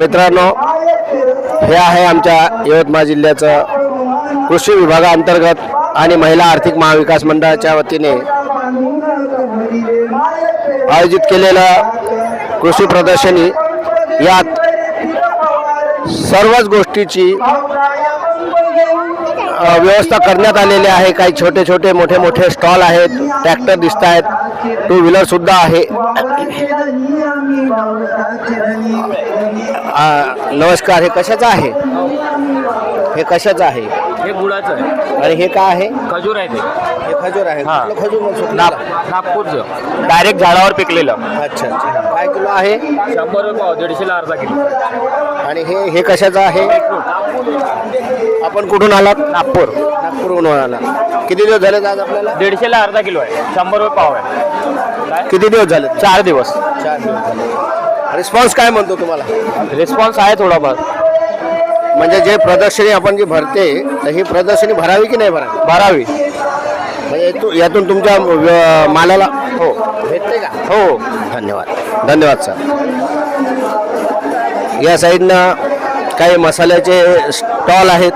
मित्रांनो हे आहे आमच्या यवतमाळ जिल्ह्याचं कृषी विभागाअंतर्गत आणि महिला आर्थिक महाविकास मंडळाच्या वतीने आयोजित केलेलं कृषी प्रदर्शनी यात सर्वच गोष्टीची व्यवस्था करण्यात आलेली आहे. काही छोटे छोटे मोठे मोठे स्टॉल आहेत. ट्रॅक्टर दिसत आहेत. टू व्हीलर सुद्धा आहे. नमस्कार. हे कशाचं आहे? हे कशाचं आहे? हे गुळाचं आहे. आणि हे काय आहे? खजूर आहे ते. हे खजूर आहे. हा. कुठलं खजूर मग सुकलेलं? नाग नागपूरचं डायरेक्ट झाडावर पिकलेलं. अच्छा अच्छा. काय किलो आहे? शंभर रुपये पाव दीडशेला अर्धा किलो. आणि हे हे कशाचं आहे? आपण कुठून आलात? नागपूर. नागपूरहून आला किती दिवस झाले आज आपल्याला? दीडशेला अर्धा किलो आहे. शंभर रुपये पाव आहे. काय? किती दिवस झाले चार दिवस. चार दिवस झाले रिस्पॉन्स काय म्हणतो तुम्हाला? रिस्पॉन्स आहे थोडाफार. म्हणजे जे प्रदर्शनी आपण जी भरते तर ही प्रदर्शनी भरावी की नाही भरावी? बारावी म्हणजे यातून- यातून तुमच्या व्य- मालाला हो. भेटते का? हो. धन्यवाद. धन्यवाद सर. या साईडनं काही मसाल्याचे स्टॉल आहेत.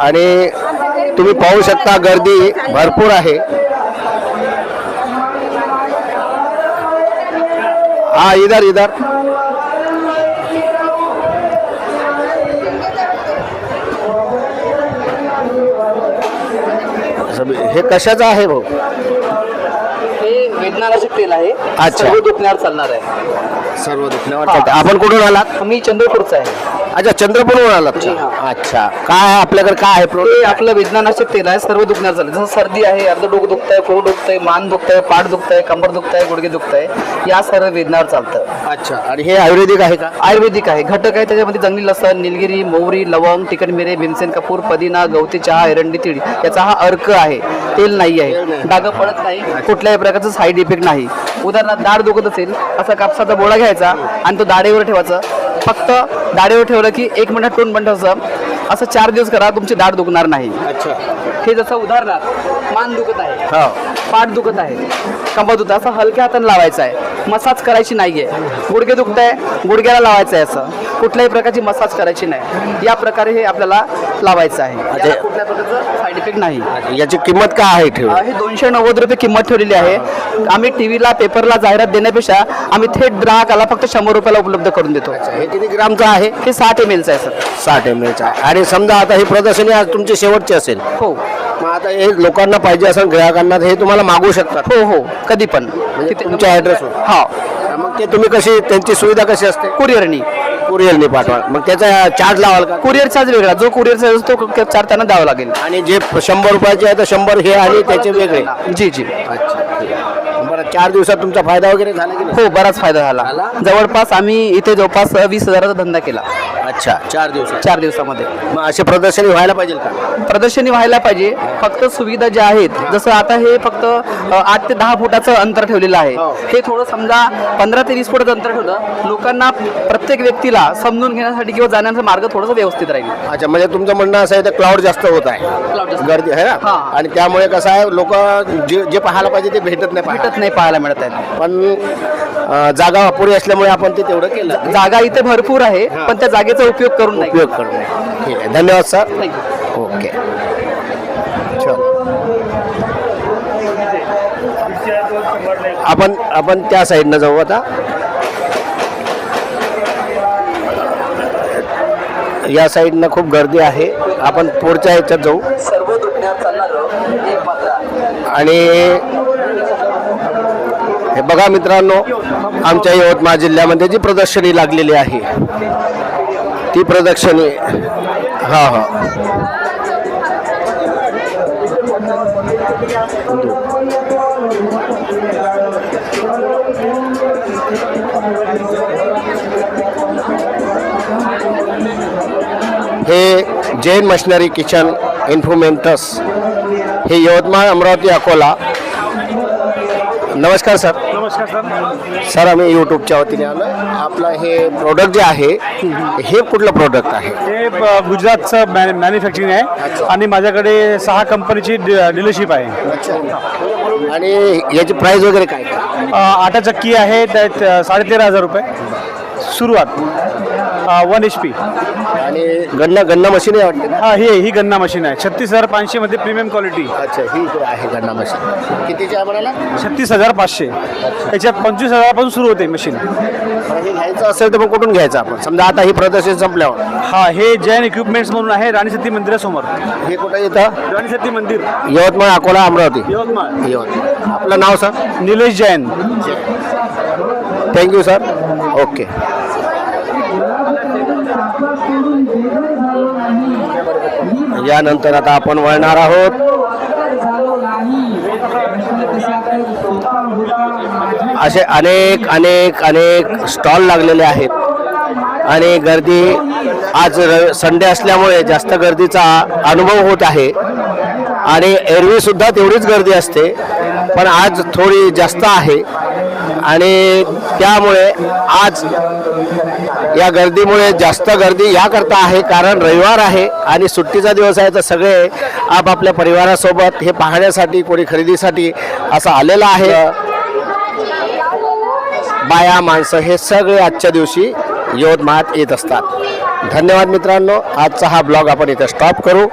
आणि तुम्ही पाहू शकता गर्दी भरपूर आहे. हा इधर इधर हे कशाचं आहे भाऊ? हे वेदनानाशक तेल आहे. अच्छा. सर्व दुखण्यावर चालणार आहे. सर्व दुखण्यावर चालतं. आपण कुठून आलात? मी चंद्रपूरचा आहे. अच्छा चंद्रपूरहून आलात जी, का? हा. अच्छा. काय आहे? आपल्याकडे काय आहे हे प्रोडक्ट आपलं वेदनानाशक तेल आहे सर्व दुखण्यावर चाललं जसं सर्दी आहे अर्ध डोकं दुखतंय पोट दुखतंय मान दुखतंय पाठ दुखतंय कंबर दुखतंय गुडघे दुखतंय या सर्व वेदनावर चालतं. अच्छा. आणि हे आयुर्वेदिक आहे का? आयुर्वेदिक आहे. घटक आहे त्याच्यामध्ये जंगली लसण निलगिरी मोहरी लवंग तिखट मिरे भीमसेन कपूर पदिना गवती चहा एरंडी तीळ. याचा हा अर्क आहे. तेल नाही आहे. डाग पडत नाही. कुठल्याही प्रकारचं साईड इफेक्ट नाही. उदाहरणार्थ दाढ दुखत असेल असा कापसाचा बोळा घ्यायचा आणि तो दाढेवर ठेवायचा. फक्त दाढेवर ठेवलं की एक मिनिट टोन बंद ठेवायचं असं चार दिवस करा तुमची दाढ दुखणार नाही. अच्छा. हे जसं उदाहरणार्थ मान दुखत आहे. हो. पाठ दुखत आहे. कंबर दुखत असं हलक्या हाताने लावायचं आहे. मसाज करायची नाही आहे गुडघे दुखत आहे गुडघ्याला लावायचं आहे असं. कुठल्याही प्रकारची मसाज करायची नाही. या प्रकारे हे आपल्याला लावायचं आहे. कुठल्या प्रकारचं? साईड इफेक्ट नाही. याची किंमत काय आहे ठेव हे दोनशे नव्वद रुपये किंमत ठेवलेली आहे. आम्ही टी व्हीला पेपरला जाहिरात देण्यापेक्षा आम्ही थेट ग्राहकाला फक्त शंभर रुपयाला उपलब्ध करून देतो. हे किती ग्रामचं आहे? हे साठ एम एलचं आहे सर. साठ एम एलचं आहे. आणि समजा आता ही प्रदर्शनी आज तुमची शेवटची असेल. हो. मग आता हे लोकांना पाहिजे असेल ग्राहकांना हे तुम्हाला मागू शकतात. हो हो. कधी पण. म्हणजे तुमच्या ॲड्रेसवर हा. मग ते तुम्ही कशी त्यांची सुविधा कशी असते? कुरिअरनी कुरिअरने पाठवा. मग त्याचा चार्ज लावाल का? कुरिअर चार्ज वेगळा. जो कुरिअर चार्ज तो चार त्यांना द्यावा लागेल. आणि जे शंभर रुपयाचे आहे तर शंभर हे आणि त्याचे वेगळे. जी जी. अच्छा. आहे. चार दिवसात तुमचा फायदा वगैरे झाला की नाही? हो बराच फायदा झाला. झाला? जवळपास आम्ही इथे जवळपास वीस हजाराचा धंदा केला. अच्छा चार दिवसात. चार दिवसामध्ये. मग असे प्रदर्शनी व्हायला पाहिजे का? प्रदर्शनी व्हायला पाहिजे. फक्त सुविधा ज्या आहेत जसं आता हे फक्त अ, आठ ते दहा फुटाचं अंतर ठेवलेलं आहे. हो. हे थोडं समजा पंधरा ते वीस फुटाचं अंतर ठेवलं लोकांना प्रत्येक व्यक्तीला समजून घेण्यासाठी किंवा जाण्याचा मार्ग थोडासा व्यवस्थित राहील. अच्छा म्हणजे तुमचं म्हणणं असं आहे तर क्लाउड जास्त होत आहे. जास्त. गर्दी आहे ना? हा. आणि त्यामुळे कसं आहे लोक जे जे पाहायला पाहिजे ते भेटत नाही पाहायला. भेटत नाही पाहायला मिळत आहेत. पण अं, जागा अपुरी असल्यामुळे आपण ते तेवढं केलं जागा इथे भरपूर आहे पण त्या जागेचा उपयोग करून नाही. उपयोग करू नये ठीक आहे. धन्यवाद सर. ओके. चल. आपण आपण त्या साईडनं जाऊ आता. या साईडनं खूप गर्दी आहे. आपण पुढच्या ह्याच्यात जाऊ. सर्व दुखण्यात चालणारं. आणि हे बघा मित्रांनो आमच्या यवतमाळ जिल्ह्यामध्ये जी प्रदर्शनी लागलेली आहे ती प्रदर्शनी हा हा. हे जैन मशिनरी किचन इन्फोमेंटस हे यवतमाळ अमरावती अकोला नमस्कार सर. नमस्कार सर. सर आम्ही यूट्यूबच्या वतीने आलो. आपलं हे प्रोडक्ट जे आहे हे कुठलं प्रोडक्ट आहे? हे ब- गुजरातचं मॅ मॅन्युफॅक्चरिंग आहे. आणि माझ्याकडे सहा कंपनीची डीलरशिप आहे. आणि याची प्राइस वगैरे काय? अ, आटा चक्की आहे त्यात अ, साडेतेरा हजार रुपये. सुरुवात. वन एच पी आणि गन्ना गन्ना मशीन आहे वाटते ना? हा ही ही गन्ना मशीन आहे. छत्तीस हजार पाचशे मध्ये प्रीमियम क्वालिटी अच्छा ही इकडे आहे गन्ना मशीन. कितीची आहे म्हणाला? छत्तीस हजार पाचशे. याच्यात पंचवीस हजारापासून सुरू होते मशीन. हे घ्यायचं असेल तर मग कुठून घ्यायचं आपण? समजा आता ही प्रदर्शन संपल्यावर. हा हे जैन इक्विपमेंट्स म्हणून आहे राणी सती मंदिरासमोर. हे कुठं येतं? राणी सती मंदिर. यवतमाळ अकोला अमरावती. यवतमाळ. यवतमाळ. आपलं नाव sir? Nilesh Jain. Thank you sir okay. यानंतर आता आपण वळणार आहोत. असे अनेक अनेक अनेक स्टॉल लागलेले आहेत. आणि गर्दी आज र संडे असल्यामुळे जास्त गर्दीचा अनुभव होत आहे. आणि एरवी सुद्धा तेवढीच गर्दी असते. पण आज थोडी जास्त आहे. आणि त्यामुळे आज या गर्दीमुळे जास्त गर्दी याकरता आहे. कारण रविवार आहे आणि सुट्टीचा दिवस आहे. तर सगळे आपापल्या परिवारासोबत हे पाहण्यासाठी कोणी खरेदीसाठी असं आलेलं आहे. बाया माणसं हे सगळे आजच्या दिवशी यवतमाळात येत असतात. धन्यवाद मित्रांनो. आजचा हा ब्लॉग आपण इथं स्टॉप करू.